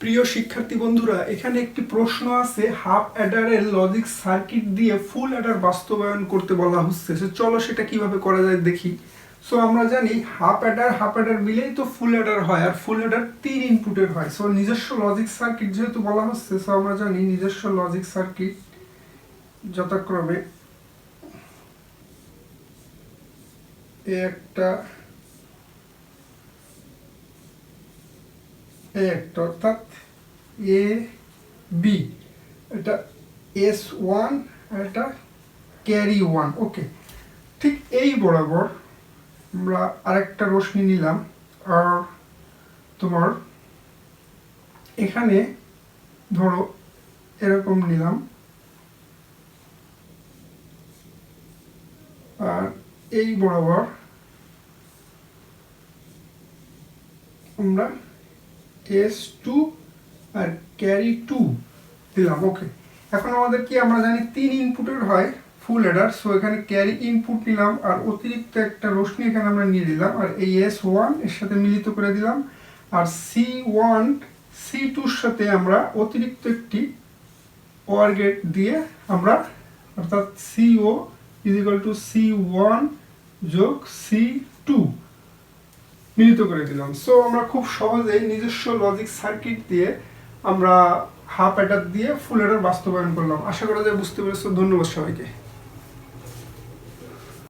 প্রিয় শিক্ষার্থী বন্ধুরা, এখানে একটি প্রশ্ন আছে, হাফ অ্যাডারের লজিক সার্কিট দিয়ে ফুল অ্যাডার বাস্তবায়ন করতে বলা হচ্ছে। সো চলো সেটা কীভাবে করা যায় দেখি। সো আমরা জানি হাফ অ্যাডার হাফ অ্যাডার মিলেই তো ফুল অ্যাডার হয়, আর ফুল অ্যাডার তিন ইনপুটের হয়। সো নিজস্ব লজিক সার্কিট যেহেতু বলা হচ্ছে সো আমরা জানি নিজস্ব লজিক সার্কিট যথাক্রমে এ একটা একটা অর্থাৎ এ বি, এটা এস ওয়ান আর এটা ক্যারি ওয়ান, ওকে। ঠিক এই বরাবর আমরা আরেকটা রশ্মি নিলাম, আর তোমার এখানে ধরো এরকম নিলাম, আর এই বরাবর আমরা এস টু আর ক্যারি টু দিলাম ওকে এখন আমাদের কি আমরা জানি তিন ইনপুটের হয় ফুল অ্যাডার সো এখানে ক্যারি ইনপুট নিলাম আর অতিরিক্ত একটা রোশনি এখানে আমরা নিয়ে নিলাম আর এই এস ওয়ানের সাথে মিলিত করে দিলাম আর সি ওয়ান সি টুর সাথে আমরা অতিরিক্ত একটি ওয়ার গেট দিয়ে আমরা অর্থাৎ CO is equal to C one যোগ সি টু মিলিত করে দিলাম। সো আমরা খুব সহজেই নিজস্ব লজিক সার্কিট দিয়ে আমরা হাফ অ্যাডার দিয়ে ফুল অ্যাডার বাস্তবায়ন করলাম। আশা করা যায় বুঝতে পেরেছ। ধন্যবাদ সবাইকে।